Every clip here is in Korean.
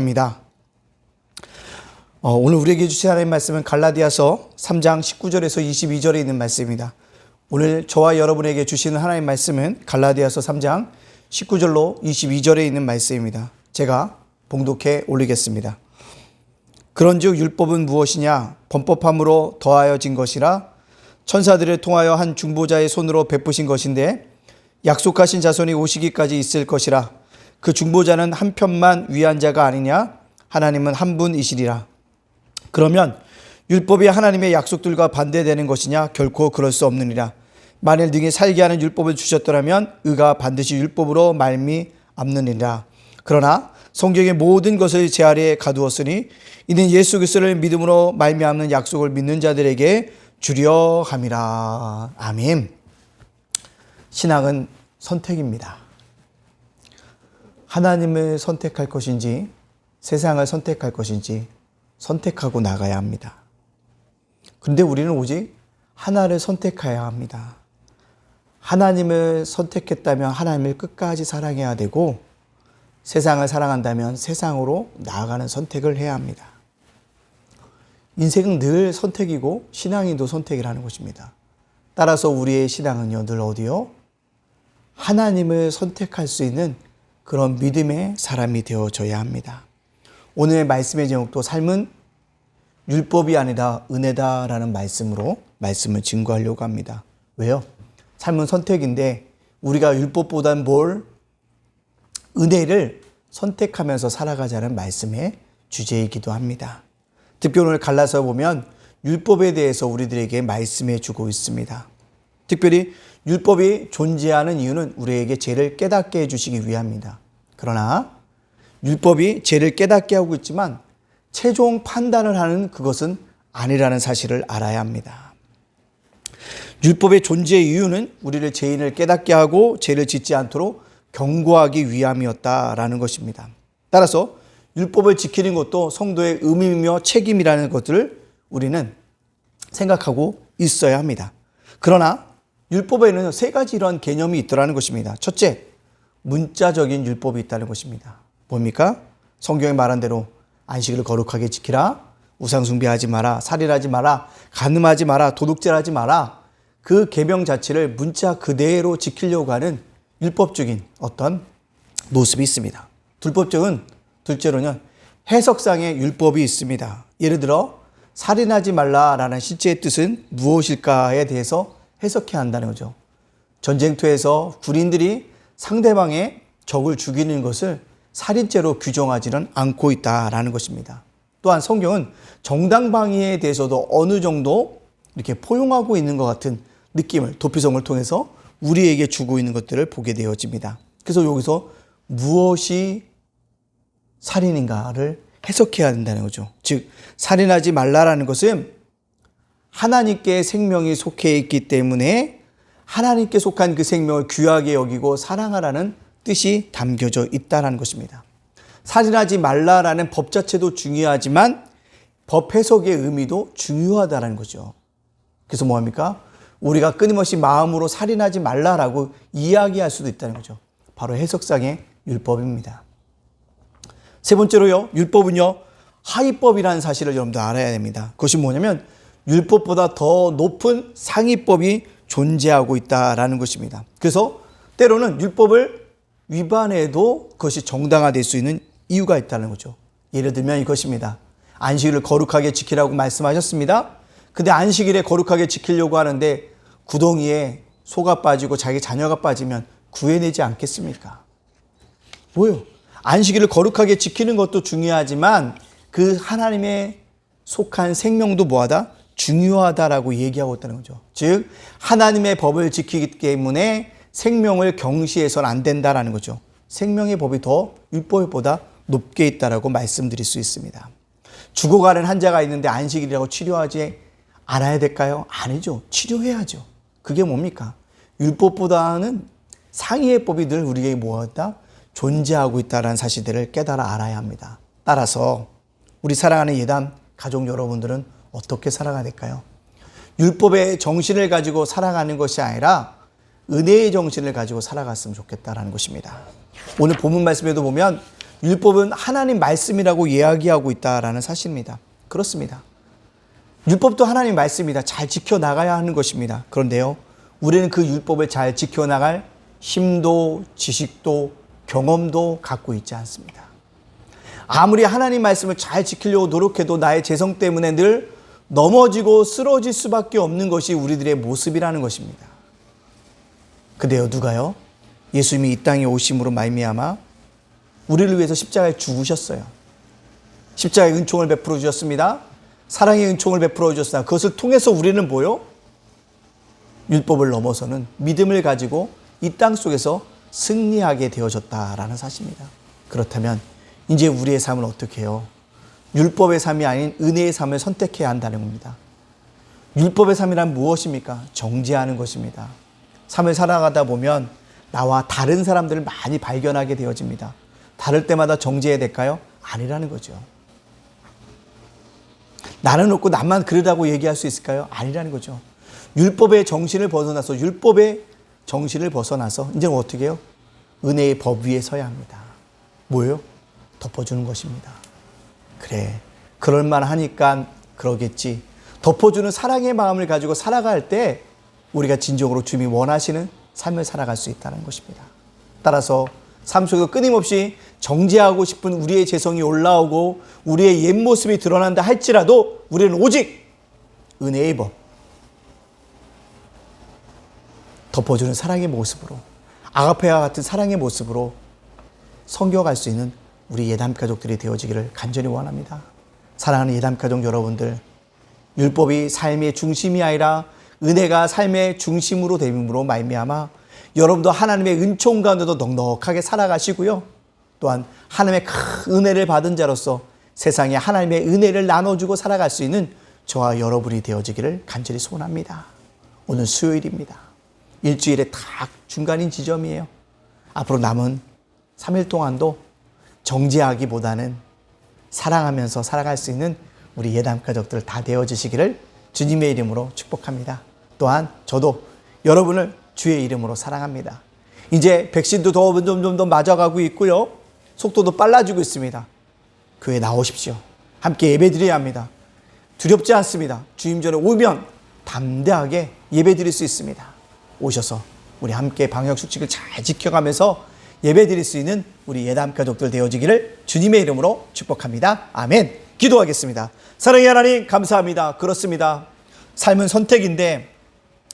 합니다. 어, 오늘 우리에게 주신 하나님 말씀은 갈라디아서 3장 19절에서 22절에 있는 말씀입니다. 오늘 저와 여러분에게 주시는 하나님 말씀은 갈라디아서 3장 19절로 22절에 있는 말씀입니다. 제가 봉독해 올리겠습니다. 그런즉 율법은 무엇이냐? 범법함으로 더하여진 것이라 천사들을 통하여 한 중보자의 손으로 베푸신 것인데 약속하신 자손이 오시기까지 있을 것이라 그 중보자는 한 편만 위한 자가 아니냐? 하나님은 한 분이시리라. 그러면 율법이 하나님의 약속들과 반대되는 것이냐? 결코 그럴 수 없느니라. 만일 능히 살게 하는 율법을 주셨더라면 의가 반드시 율법으로 말미암느니라. 그러나 성경의 모든 것을 제 아래에 가두었으니 이는 예수 그리스도를 믿음으로 말미암는 약속을 믿는 자들에게 주려 함이라. 아멘. 신앙은 선택입니다. 하나님을 선택할 것인지 세상을 선택할 것인지 선택하고 나가야 합니다. 그런데 우리는 오직 하나를 선택해야 합니다. 하나님을 선택했다면 하나님을 끝까지 사랑해야 되고 세상을 사랑한다면 세상으로 나아가는 선택을 해야 합니다. 인생은 늘 선택이고 신앙이도 선택이라는 것입니다. 따라서 우리의 신앙은요, 늘 어디요? 하나님을 선택할 수 있는 그런 믿음의 사람이 되어져야 합니다. 오늘의 말씀의 제목도 삶은 율법이 아니라 은혜다라는 말씀으로 말씀을 증거하려고 합니다. 왜요? 삶은 선택인데 우리가 율법보단 뭘 은혜를 선택하면서 살아가자는 말씀의 주제이기도 합니다. 특히 오늘 갈라서 보면 율법에 대해서 우리들에게 말씀해 주고 있습니다. 특별히 율법이 존재하는 이유는 우리에게 죄를 깨닫게 해주시기 위함입니다. 그러나 율법이 죄를 깨닫게 하고 있지만 최종 판단을 하는 그것은 아니라는 사실을 알아야 합니다. 율법의 존재의 이유는 우리를 죄인을 깨닫게 하고 죄를 짓지 않도록 경고하기 위함이었다라는 것입니다. 따라서 율법을 지키는 것도 성도의 의미며 책임이라는 것들을 우리는 생각하고 있어야 합니다. 그러나 율법에는 세 가지 이러한 개념이 있더라는 것입니다. 첫째, 문자적인 율법이 있다는 것입니다. 뭡니까? 성경에 말한 대로 안식을 거룩하게 지키라, 우상 숭배하지 마라, 살인하지 마라, 간음하지 마라, 도둑질하지 마라. 그 계명 자체를 문자 그대로 지키려고 하는 율법적인 어떤 모습이 있습니다. 불법적은 둘째로는 해석상의 율법이 있습니다. 예를 들어 살인하지 말라라는 실제의 뜻은 무엇일까에 대해서 해석해야 한다는 거죠. 전쟁터에서 군인들이 상대방의 적을 죽이는 것을 살인죄로 규정하지는 않고 있다라는 것입니다. 또한 성경은 정당방위에 대해서도 어느 정도 이렇게 포용하고 있는 것 같은 느낌을 도피성을 통해서 우리에게 주고 있는 것들을 보게 되어집니다. 그래서 여기서 무엇이 살인인가를 해석해야 된다는 거죠. 즉, 살인하지 말라라는 것은 하나님께 생명이 속해 있기 때문에 하나님께 속한 그 생명을 귀하게 여기고 사랑하라는 뜻이 담겨져 있다는 것입니다. 살인하지 말라라는 법 자체도 중요하지만 법 해석의 의미도 중요하다는 거죠. 그래서 뭐합니까? 우리가 끊임없이 마음으로 살인하지 말라라고 이야기할 수도 있다는 거죠. 바로 해석상의 율법입니다. 세 번째로요, 율법은요, 하위법이라는 사실을 여러분들 알아야 됩니다. 그것이 뭐냐면, 율법보다 더 높은 상위법이 존재하고 있다라는 것입니다. 그래서 때로는 율법을 위반해도 그것이 정당화될 수 있는 이유가 있다는 거죠. 예를 들면 이것입니다. 안식일을 거룩하게 지키라고 말씀하셨습니다. 근데 안식일에 거룩하게 지키려고 하는데 구덩이에 소가 빠지고 자기 자녀가 빠지면 구해내지 않겠습니까? 뭐요? 안식일을 거룩하게 지키는 것도 중요하지만 그 하나님의 속한 생명도 뭐하다? 중요하다라고 얘기하고 있다는 거죠. 즉, 하나님의 법을 지키기 때문에 생명을 경시해서는 안 된다라는 거죠. 생명의 법이 더 율법보다 높게 있다라고 말씀드릴 수 있습니다. 죽어가는 환자가 있는데 안식일이라고 치료하지 않아야 될까요? 아니죠. 치료해야죠. 그게 뭡니까? 율법보다는 상위의 법이 늘 우리에게 무엇다? 존재하고 있다는 사실들을 깨달아 알아야 합니다. 따라서 우리 사랑하는 예담 가족 여러분들은 어떻게 살아가야 될까요? 율법의 정신을 가지고 살아가는 것이 아니라 은혜의 정신을 가지고 살아갔으면 좋겠다라는 것입니다. 오늘 본문 말씀에도 보면 율법은 하나님 말씀이라고 이야기하고 있다라는 사실입니다. 그렇습니다. 율법도 하나님 말씀입니다. 잘 지켜나가야 하는 것입니다. 그런데요, 우리는 그 율법을 잘 지켜나갈 힘도, 지식도, 경험도 갖고 있지 않습니다. 아무리 하나님 말씀을 잘 지키려고 노력해도 나의 재성 때문에 늘 넘어지고 쓰러질 수밖에 없는 것이 우리들의 모습이라는 것입니다. 근데요, 누가요? 예수님이 이 땅에 오심으로 말미암아 우리를 위해서 십자가에 죽으셨어요. 십자가의 은총을 베풀어 주셨습니다. 사랑의 은총을 베풀어 주셨다. 그것을 통해서 우리는 뭐요? 율법을 넘어서는 믿음을 가지고 이 땅 속에서 승리하게 되어졌다라는 사실입니다. 그렇다면 이제 우리의 삶은 어떻게 해요? 율법의 삶이 아닌 은혜의 삶을 선택해야 한다는 겁니다. 율법의 삶이란 무엇입니까? 정죄하는 것입니다. 삶을 살아가다 보면 나와 다른 사람들을 많이 발견하게 되어집니다. 다를 때마다 정죄해야 될까요? 아니라는 거죠. 나는 없고 나만 그러다고 얘기할 수 있을까요? 아니라는 거죠. 율법의 정신을 벗어나서 율법의 정신을 벗어나서 이제 어떻게 해요? 은혜의 법 위에 서야 합니다. 뭐예요? 덮어주는 것입니다. 그래. 그럴 만 하니까 그러겠지. 덮어주는 사랑의 마음을 가지고 살아갈 때 우리가 진정으로 주님이 원하시는 삶을 살아갈 수 있다는 것입니다. 따라서 삶 속에서 끊임없이 정죄하고 싶은 우리의 재성이 올라오고 우리의 옛 모습이 드러난다 할지라도 우리는 오직 은혜의 법 덮어주는 사랑의 모습으로 아가페와 같은 사랑의 모습으로 성교갈 수 있는 우리 예담 가족들이 되어지기를 간절히 원합니다. 사랑하는 예담 가족 여러분들, 율법이 삶의 중심이 아니라 은혜가 삶의 중심으로 됨으로 말미암아 여러분도 하나님의 은총 가운데도 넉넉하게 살아가시고요. 또한 하나님의 큰 은혜를 받은 자로서 세상에 하나님의 은혜를 나눠주고 살아갈 수 있는 저와 여러분이 되어지기를 간절히 소원합니다. 오늘 수요일입니다. 일주일의 딱 중간인 지점이에요. 앞으로 남은 3일 동안도 정죄하기보다는 사랑하면서 살아갈 수 있는 우리 예담 가족들 다 되어 주시기를 주님의 이름으로 축복합니다. 또한 저도 여러분을 주의 이름으로 사랑합니다. 이제 백신도 더 점점 더 맞아가고 있고요. 속도도 빨라지고 있습니다. 교회 나오십시오. 함께 예배드려야 합니다. 두렵지 않습니다. 주님 전에 오면 담대하게 예배드릴 수 있습니다. 오셔서 우리 함께 방역 수칙을 잘 지켜가면서 예배 드릴 수 있는 우리 예담 가족들 되어지기를 주님의 이름으로 축복합니다. 아멘. 기도하겠습니다. 사랑의 하나님 감사합니다. 그렇습니다. 삶은 선택인데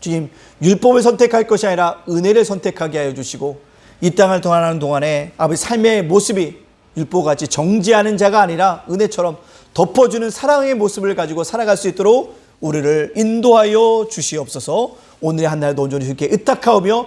주님 율법을 선택할 것이 아니라 은혜를 선택하게 하여 주시고 이 땅을 동안하는 동안에 아버지 삶의 모습이 율법같이 정지하는 자가 아니라 은혜처럼 덮어주는 사랑의 모습을 가지고 살아갈 수 있도록 우리를 인도하여 주시옵소서 오늘의 한날도 온전히 주께 의탁하오며